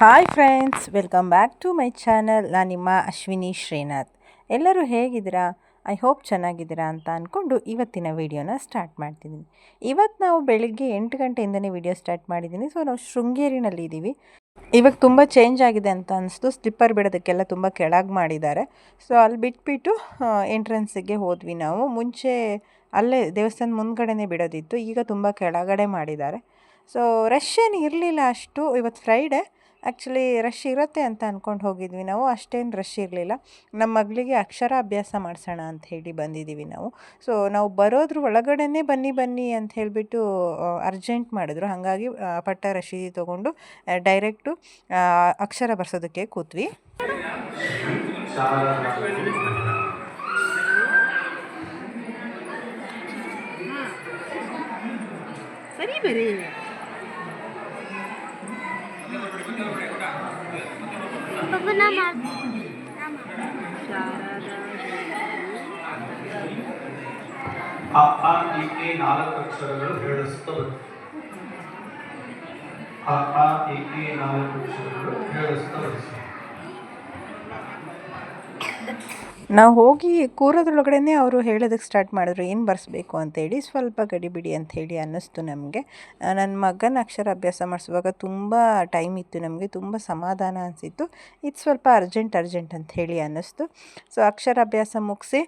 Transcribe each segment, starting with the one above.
Hi friends welcome back to my channel ನಾನು ನಿಮ್ಮ ಅಶ್ವಿನಿ ಶ್ರೀನಾಥ್. ಎಲ್ಲರೂ ಹೇಗಿದ್ದೀರಾ? ಐ ಹೋಪ್ ಚೆನ್ನಾಗಿದ್ದೀರಾ ಅಂತ ಅಂದ್ಕೊಂಡು ಇವತ್ತಿನ ವಿಡಿಯೋನ ಸ್ಟಾರ್ಟ್ ಮಾಡ್ತಿದ್ದೀನಿ. ಇವತ್ತು ನಾವು ಬೆಳಿಗ್ಗೆ ಎಂಟು ಗಂಟೆಯಿಂದನೇ ವಿಡಿಯೋ ಸ್ಟಾರ್ಟ್ ಮಾಡಿದ್ದೀನಿ. ಸೊ ನಾವು ಶೃಂಗೇರಿನಲ್ಲಿ ಇದ್ದೀವಿ. ಇವಾಗ ತುಂಬ ಚೇಂಜ್ ಆಗಿದೆ ಅಂತ ಅನಿಸ್ತು. ಸ್ಲಿಪ್ಪರ್ ಬಿಡೋದಕ್ಕೆಲ್ಲ ತುಂಬ ಕೆಳಗೆ ಮಾಡಿದ್ದಾರೆ. ಸೊ ಅಲ್ಲಿ ಬಿಟ್ಬಿಟ್ಟು ಎಂಟ್ರೆನ್ಸಿಗೆ ಹೋದ್ವಿ ನಾವು. ಮುಂಚೆ ಅಲ್ಲೇ ದೇವಸ್ಥಾನ ಮುಂದ್ಗಡೆನೇ ಬಿಡೋದಿತ್ತು. ಈಗ ತುಂಬ ಕೆಳಗಡೆ ಮಾಡಿದ್ದಾರೆ. ಸೊ ರಶ್ ಏನು ಇರಲಿಲ್ಲ ಅಷ್ಟು. ಇವತ್ತು ಫ್ರೈಡೇ ಆ್ಯಕ್ಚುಲಿ ರಶ್ ಇರುತ್ತೆ ಅಂತ ಅಂದ್ಕೊಂಡು ಹೋಗಿದ್ವಿ ನಾವು. ಅಷ್ಟೇನು ರಶ್ ಇರಲಿಲ್ಲ. ನಮ್ಮ ಮಗಳಿಗೆ ಅಕ್ಷರ ಅಭ್ಯಾಸ ಮಾಡಿಸೋಣ ಅಂತ ಹೇಳಿ ಬಂದಿದ್ದೀವಿ ನಾವು. ಸೊ ನಾವು ಬರೋದ್ರ ಒಳಗಡೆನೇ ಬನ್ನಿ ಬನ್ನಿ ಅಂತ ಹೇಳಿಬಿಟ್ಟು ಅರ್ಜೆಂಟ್ ಮಾಡಿದ್ರು. ಹಾಗಾಗಿ ಪಟ್ಟ ರಶೀದಿ ತೊಗೊಂಡು ಡೈರೆಕ್ಟು ಅಕ್ಷರ ಬರ್ಸೋದಕ್ಕೆ ಕೂತ್ವಿ. ಸರಿ ಬರೀ ಅ ಆ ಇ ಈ ನಾಲ್ಕು ಅಕ್ಷರಗಳು ಹೇಳಿಸ್ತಾ ಬರುತ್ತೆ ಅ ಆ ಇ ಈ ನಾಲ್ಕು ಅಕ್ಷರಗಳು ಹೇಳಿಸ್ತಾ ನಾವು ಹೋಗಿ ಕೂರೋದ್ರೊಳಗಡೆ ಅವರು ಹೇಳೋದಕ್ಕೆ ಸ್ಟಾರ್ಟ್ ಮಾಡಿದ್ರು, ಏನು ಬರೆಸ್ಬೇಕು? ಅಂತೇಳಿ ಸ್ವಲ್ಪ ಗಡಿಬಿಡಿ ಅಂತ ಹೇಳಿ ಅನ್ನಿಸ್ತು ನಮಗೆ. ನನ್ನ ಮಗನ ಅಕ್ಷರ ಅಭ್ಯಾಸ ಮಾಡಿಸುವಾಗ ತುಂಬ ಟೈಮ್ ಇತ್ತು ನಮಗೆ, ತುಂಬ ಸಮಾಧಾನ ಅನಿಸಿತ್ತು. ಇದು ಸ್ವಲ್ಪ ಅರ್ಜೆಂಟ್ ಅರ್ಜೆಂಟ್ ಅಂತ ಹೇಳಿ ಅನ್ನಿಸ್ತು. ಸೊ ಅಕ್ಷರ ಅಭ್ಯಾಸ ಮುಗಿಸಿ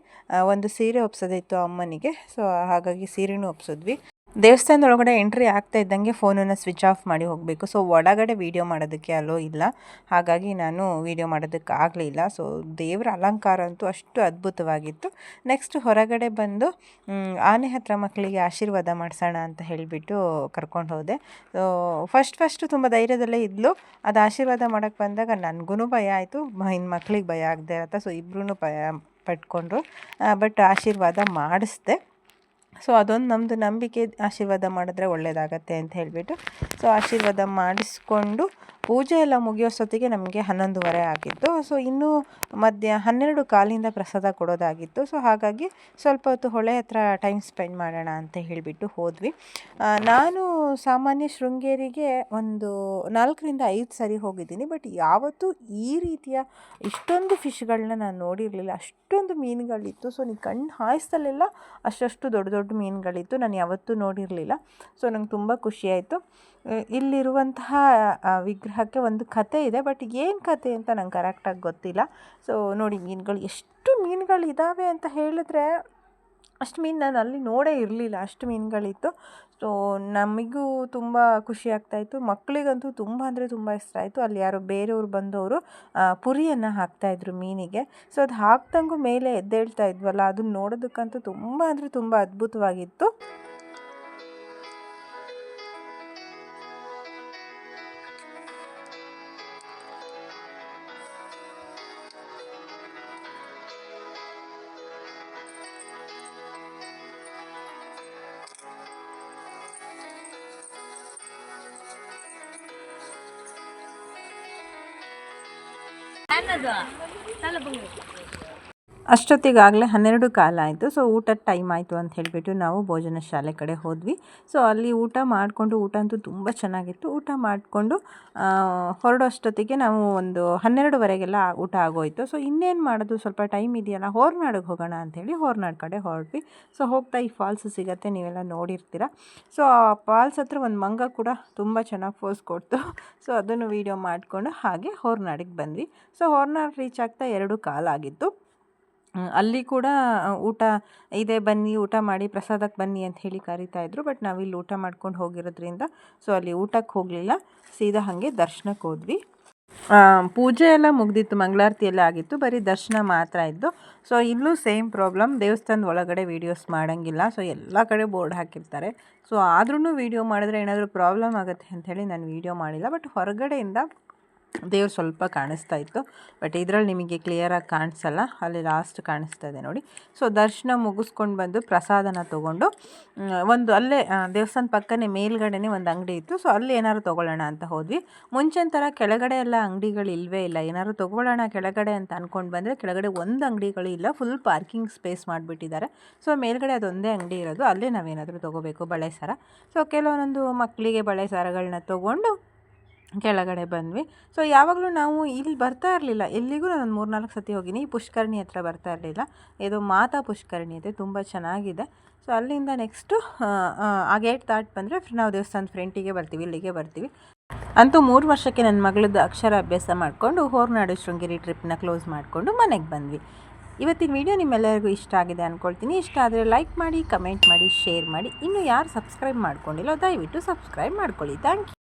ಒಂದು ಸೀರೆ ಒಪ್ಸೋದಿತ್ತು ಅಮ್ಮನಿಗೆ. ಸೊ ಹಾಗಾಗಿ ಸೀರೆನೂ ಒಪ್ಸಿದ್ವಿ. ದೇವಸ್ಥಾನದೊಳಗಡೆ ಎಂಟ್ರಿ ಆಗ್ತಾ ಇದ್ದಂಗೆ ಫೋನನ್ನು ಸ್ವಿಚ್ ಆಫ್ ಮಾಡಿ ಹೋಗಬೇಕು. ಸೊ, ಒಳಗಡೆ ವೀಡಿಯೋ ಮಾಡೋದಕ್ಕೆ ಅಲೋ ಇಲ್ಲ. ಹಾಗಾಗಿ ನಾನು ವೀಡಿಯೋ ಮಾಡೋದಕ್ಕೆ ಆಗಲಿಲ್ಲ ಸೊ, ದೇವರ ಅಲಂಕಾರ ಅಂತೂ ಅಷ್ಟು ಅದ್ಭುತವಾಗಿತ್ತು. ನೆಕ್ಸ್ಟ್ ಹೊರಗಡೆ ಬಂದು ಆನೆ ಹತ್ರ ಮಕ್ಕಳಿಗೆ ಆಶೀರ್ವಾದ ಮಾಡಿಸೋಣ ಅಂತ ಹೇಳಿಬಿಟ್ಟು ಕರ್ಕೊಂಡು ಹೋದೆ. ಸೊ, ಫಸ್ಟ್ ಫಸ್ಟು ತುಂಬ ಧೈರ್ಯದಲ್ಲೇ ಇದ್ಲು. ಅದು ಆಶೀರ್ವಾದ ಮಾಡೋಕ್ಕೆ ಬಂದಾಗ ನನಗೂ ಭಯ ಆಯಿತು. ಇನ್ನು ಮಕ್ಕಳಿಗೆ ಭಯ ಆಗದೆ ಇರತ್ತ. ಸೊ ಇಬ್ಬರೂ ಭಯ ಪಟ್ಕೊಂಡ್ರು. ಬಟ್ ಆಶೀರ್ವಾದ ಮಾಡಿಸ್ದೆ. ಸೊ ಅದೊಂದು ನಮ್ಮದು ನಂಬಿಕೆ ಆಶೀರ್ವಾದ ಮಾಡಿದ್ರೆ ಒಳ್ಳೆಯದಾಗತ್ತೆ ಅಂತ ಹೇಳಿಬಿಟ್ಟು ಸೊ ಆಶೀರ್ವಾದ ಮಾಡಿಸ್ಕೊಂಡು ಪೂಜೆ ಎಲ್ಲ ಮುಗಿಯೋಷ್ಟೊತ್ತಿಗೆ ನಮಗೆ ಹನ್ನೊಂದುವರೆ ಆಗಿತ್ತು. ಸೊ ಇನ್ನೂ ಮಧ್ಯ ಹನ್ನೆರಡು ಕಾಲಿಂದ ಪ್ರಸಾದ ಕೊಡೋದಾಗಿತ್ತು. ಸೊ ಹಾಗಾಗಿ ಸ್ವಲ್ಪ ಹೊತ್ತು ಹೊಳೆ ಹತ್ರ ಟೈಮ್ ಸ್ಪೆಂಡ್ ಮಾಡೋಣ ಅಂತ ಹೇಳಿಬಿಟ್ಟು ಹೋದ್ವಿ. ನಾನು ಸಾಮಾನ್ಯ ಶೃಂಗೇರಿಗೆ ಒಂದು ನಾಲ್ಕರಿಂದ ಐದು ಸರಿ ಹೋಗಿದ್ದೀನಿ. ಬಟ್ ಯಾವತ್ತೂ ಈ ರೀತಿಯ ಇಷ್ಟೊಂದು ಫಿಶ್ಗಳನ್ನ ನಾನು ನೋಡಿರಲಿಲ್ಲ. ಅಷ್ಟೊಂದು ಮೀನುಗಳಿತ್ತು. ಸೊ ನೀವು ಕಣ್ಣು ಹಾಯಿಸ್ದಲ್ಲೆಲ್ಲ ಅಷ್ಟಷ್ಟು ದೊಡ್ಡ ದೊಡ್ಡ ಮೀನುಗಳಿತ್ತು. ನಾನು ಯಾವತ್ತೂ ನೋಡಿರಲಿಲ್ಲ. ಸೊ ನಂಗೆ ತುಂಬ ಖುಷಿಯಾಯಿತು. ಇಲ್ಲಿರುವಂತಹ ವಿಗ್ರಹಕ್ಕೆ ಒಂದು ಕತೆ ಇದೆ. ಬಟ್ ಏನು ಕತೆ ಅಂತ ನಂಗೆ ಕರೆಕ್ಟಾಗಿ ಗೊತ್ತಿಲ್ಲ. ಸೊ ನೋಡಿ ಮೀನುಗಳು ಎಷ್ಟು ಮೀನುಗಳಿದ್ದಾವೆ ಅಂತ ಹೇಳಿದ್ರೆ, ಅಷ್ಟು ಮೀನು ನಾನು ಅಲ್ಲಿ ನೋಡೇ ಇರಲಿಲ್ಲ. ಅಷ್ಟು ಮೀನುಗಳಿತ್ತು. ಸೊ ನಮಗೂ ತುಂಬ ಖುಷಿ ಆಗ್ತಾಯಿತ್ತು ಮಕ್ಕಳಿಗಂತೂ ತುಂಬ ಅಂದರೆ ತುಂಬ ಇಷ್ಟ ಆಯಿತು. ಅಲ್ಲಿ ಯಾರೋ ಬೇರೆಯವ್ರು ಬಂದವರು ಪುರಿಯನ್ನು ಹಾಕ್ತಾಯಿದ್ರು ಮೀನಿಗೆ. ಸೊ ಅದು ಹಾಕ್ದಂಗೂ ಮೇಲೆ ಎದ್ದೇಳ್ತಾ ಇದ್ವಲ್ಲ, ಅದನ್ನ ನೋಡೋದಕ್ಕಂತೂ ತುಂಬ ಅಂದರೆ ತುಂಬ ಅದ್ಭುತವಾಗಿತ್ತು. 三个字，三个字母。ಅಷ್ಟೊತ್ತಿಗಾಗಲೇ ಹನ್ನೆರಡು ಕಾಲ ಆಯಿತು. ಸೊ ಊಟದ ಟೈಮ್ ಆಯಿತು ಅಂತ ಹೇಳಿಬಿಟ್ಟು ನಾವು ಭೋಜನ ಶಾಲೆ ಕಡೆ ಹೋದ್ವಿ. ಸೊ, ಅಲ್ಲಿ ಊಟ ಮಾಡಿಕೊಂಡು, ಊಟ ಅಂತೂ ತುಂಬ ಚೆನ್ನಾಗಿತ್ತು. ಊಟ ಮಾಡಿಕೊಂಡು ಹೊರಡೋಷ್ಟೊತ್ತಿಗೆ ನಾವು ಒಂದು ಹನ್ನೆರಡುವರೆಗೆಲ್ಲ ಊಟ ಆಗೋಯಿತು. ಸೊ, ಇನ್ನೇನು ಮಾಡೋದು? ಸ್ವಲ್ಪ ಟೈಮ್ ಇದೆಯಲ್ಲ, ಹೋರ್ನಾಡಿಗೆ ಹೋಗೋಣ ಅಂಥೇಳಿ ಹೊರ್ನಾಡ್ ಕಡೆ ಹೊರಡ್ವಿ ಸೊ, ಹೋಗ್ತಾ ಈ ಫಾಲ್ಸ್ ಸಿಗತ್ತೆ, ನೀವೆಲ್ಲ ನೋಡಿರ್ತೀರ. ಸೊ, ಆ ಫಾಲ್ಸ್ ಹತ್ರ ಒಂದು ಮಂಗ ಕೂಡ ತುಂಬ ಚೆನ್ನಾಗಿ ಫೋಸ್ ಕೊಡ್ತು. ಸೊ, ಅದನ್ನು ವೀಡಿಯೋ ಮಾಡಿಕೊಂಡು ಹಾಗೆ ಹೊರ್ನಾಡಿಗೆ ಬಂದ್ವಿ. ಸೊ, ಹೊರ್ನಾಡ್ ರೀಚ್ ಆಗ್ತಾ ಎರಡು ಕಾಲಾಗಿತ್ತು ಅಲ್ಲಿ ಕೂಡ ಊಟ ಇದೆ ಬನ್ನಿ, ಊಟ ಮಾಡಿ ಪ್ರಸಾದಕ್ಕೆ ಬನ್ನಿ ಅಂತ ಹೇಳಿ ಕರಿತಾ ಇದ್ರು. ಬಟ್ ನಾವಿಲ್ಲಿ ಊಟ ಮಾಡ್ಕೊಂಡು ಹೋಗಿರೋದ್ರಿಂದ, ಸೊ ಅಲ್ಲಿ ಊಟಕ್ಕೆ ಹೋಗಲಿಲ್ಲ. ಸೀದಾ ಹಾಗೆ ದರ್ಶನಕ್ಕೆ ಹೋದ್ವಿ. ಪೂಜೆ ಎಲ್ಲ ಮುಗ್ದಿತ್ತು, ಮಂಗಳಾರತಿ ಎಲ್ಲ ಆಗಿತ್ತು. ಬರೀ ದರ್ಶನ ಮಾತ್ರ ಇದ್ದು. ಸೊ ಇಲ್ಲೂ ಸೇಮ್ ಪ್ರಾಬ್ಲಮ್. ದೇವಸ್ಥಾನದ ಒಳಗಡೆ ವೀಡಿಯೋಸ್ ಮಾಡೋಂಗಿಲ್ಲ. ಸೊ ಎಲ್ಲ ಕಡೆ ಬೋರ್ಡ್ ಹಾಕಿರ್ತಾರೆ. ಸೊ ಆದ್ರೂ ವೀಡಿಯೋ ಮಾಡಿದ್ರೆ ಏನಾದರೂ ಪ್ರಾಬ್ಲಮ್ ಆಗುತ್ತೆ ಅಂಥೇಳಿ ನಾನು ವೀಡಿಯೋ ಮಾಡಿಲ್ಲ. ಬಟ್ ಹೊರಗಡೆಯಿಂದ ದೇವ್ರು ಸ್ವಲ್ಪ ಕಾಣಿಸ್ತಾ ಇತ್ತು. ಬಟ್ ಇದರಲ್ಲಿ ನಿಮಗೆ ಕ್ಲಿಯರಾಗಿ ಕಾಣಿಸಲ್ಲ. ಅಲ್ಲಿ ಲಾಸ್ಟ್ ಕಾಣಿಸ್ತಾ ಇದೆ ನೋಡಿ. ಸೊ ದರ್ಶನ ಮುಗಿಸ್ಕೊಂಡು ಬಂದು ಪ್ರಸಾದನ ತೊಗೊಂಡು ಒಂದು ಅಲ್ಲೇ ದೇವಸ್ಥಾನ ಪಕ್ಕನೇ ಮೇಲ್ಗಡೆನೇ ಒಂದು ಅಂಗಡಿ ಇತ್ತು. ಸೊ ಅಲ್ಲಿ ಏನಾದ್ರು ತೊಗೊಳ್ಳೋಣ ಅಂತ ಹೋದ್ವಿ. ಮುಂಚಿನ ಥರ ಕೆಳಗಡೆ ಎಲ್ಲ ಅಂಗಡಿಗಳು ಇಲ್ಲವೇ ಇಲ್ಲ. ಏನಾದ್ರು ತೊಗೊಳ್ಳೋಣ ಕೆಳಗಡೆ ಅಂತ ಅಂದ್ಕೊಂಡು ಬಂದರೆ ಕೆಳಗಡೆ ಒಂದು ಅಂಗಡಿಗಳು ಇಲ್ಲ. ಫುಲ್ ಪಾರ್ಕಿಂಗ್ ಸ್ಪೇಸ್ ಮಾಡಿಬಿಟ್ಟಿದ್ದಾರೆ. ಸೊ ಮೇಲ್ಗಡೆ ಅದೊಂದೇ ಅಂಗಡಿ ಇರೋದು. ಅಲ್ಲೇ ನಾವೇನಾದರೂ ತೊಗೋಬೇಕು ಬಳೆ ಸರ. ಸೊ ಕೆಲವೊಂದೊಂದು ಮಕ್ಕಳಿಗೆ ಬಳೆ ಸರಗಳನ್ನ ತೊಗೊಂಡು ಕೆಳಗಡೆ ಬಂದ್ವಿ. ಸೊ ಯಾವಾಗಲೂ ನಾವು ಇಲ್ಲಿ ಬರ್ತಾ ಇರಲಿಲ್ಲ. ಎಲ್ಲಿಗೂ ನಾನು ಮೂರು ನಾಲ್ಕು ಸತಿ ಹೋಗಿನಿ. ಈ ಪುಷ್ಕರಣಿ ಹತ್ರ ಬರ್ತಾ ಇರಲಿಲ್ಲ. ಇದು ಮಾತಾ ಪುಷ್ಕರಣಿ ಇದೆ. ತುಂಬ ಚೆನ್ನಾಗಿದೆ. ಸೊ ಅಲ್ಲಿಂದ ನೆಕ್ಸ್ಟು ಆ ಗೇಟ್ ದಾಟ್ ಬಂದರೆ ನಾವು ದೇವಸ್ಥಾನದ ಫ್ರೆಂಟಿಗೆ ಬರ್ತೀವಿ, ಇಲ್ಲಿಗೆ ಬರ್ತೀವಿ. ಅಂತೂ ಮೂರು ವರ್ಷಕ್ಕೆ ನನ್ನ ಮಗಳದ್ದು ಅಕ್ಷರ ಅಭ್ಯಾಸ ಮಾಡಿಕೊಂಡು ಹೋರ್ನಾಡು ಶೃಂಗೇರಿ ಟ್ರಿಪ್ನ ಕ್ಲೋಸ್ ಮಾಡಿಕೊಂಡು ಮನೆಗೆ ಬಂದ್ವಿ. ಇವತ್ತಿನ ವಿಡಿಯೋ ನಿಮ್ಮೆಲ್ಲರಿಗೂ ಇಷ್ಟ ಆಗಿದೆ ಅಂದ್ಕೊಳ್ತೀನಿ ಇಷ್ಟ ಆದರೆ ಲೈಕ್ ಮಾಡಿ ಕಮೆಂಟ್ ಮಾಡಿ ಶೇರ್ ಮಾಡಿ. ಇನ್ನು ಯಾರು ಸಬ್ಸ್ಕ್ರೈಬ್ ಮಾಡ್ಕೊಂಡಿಲ್ಲೋ, ದಯವಿಟ್ಟು ಸಬ್ಸ್ಕ್ರೈಬ್ ಮಾಡ್ಕೊಳ್ಳಿ. Thank you